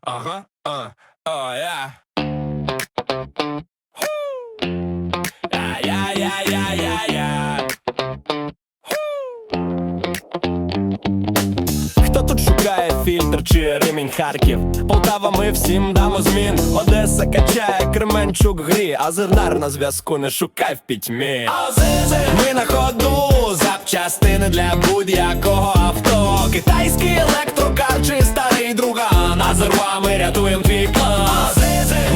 Ага, а, а, я. Хто тут шукає фільтр чи ремінь Харків? Полтава, ми всім дамо змін. Одеса качає, Кременчук грі, а Зердар на зв'язку не шукай в пітьмі. Ми на ходу, запчастини для ми рятуємо твій план.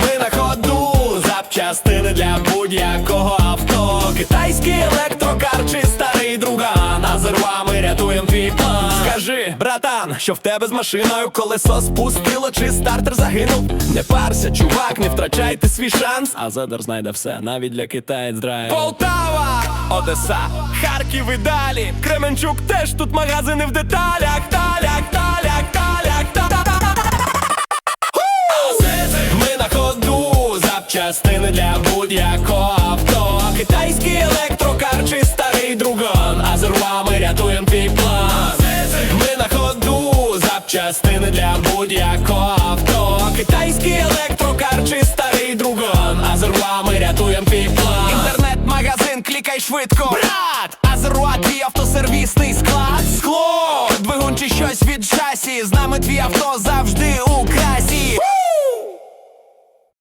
Ми на ходу, запчастини для будь-якого авто. Китайський електрокар чи старий друган. А ми рятуємо твій план. Скажи, братан, що в тебе з машиною колесо спустило, чи стартер загинув? Не парся, чувак, не втрачайте свій шанс. А задар знайде все, навіть для китаєць драйв. Полтава, Одеса, Харків і далі. Кременчук теж тут магазини в деталях, талях, талях, талях, талях. Запчастини для будь-якого авто. Китайський електрокар чи старий друган, а з рвами рятуєм твій план. Ми на ходу, запчастини для будь-якого авто. Китайський електрокар чи старий друган, а з рвами рятуєм твій план. Інтернет-магазин, клікай швидко. Брат, а з твій автосервісний склад. Скло, двигун чи щось від шасі. З нами твій авто за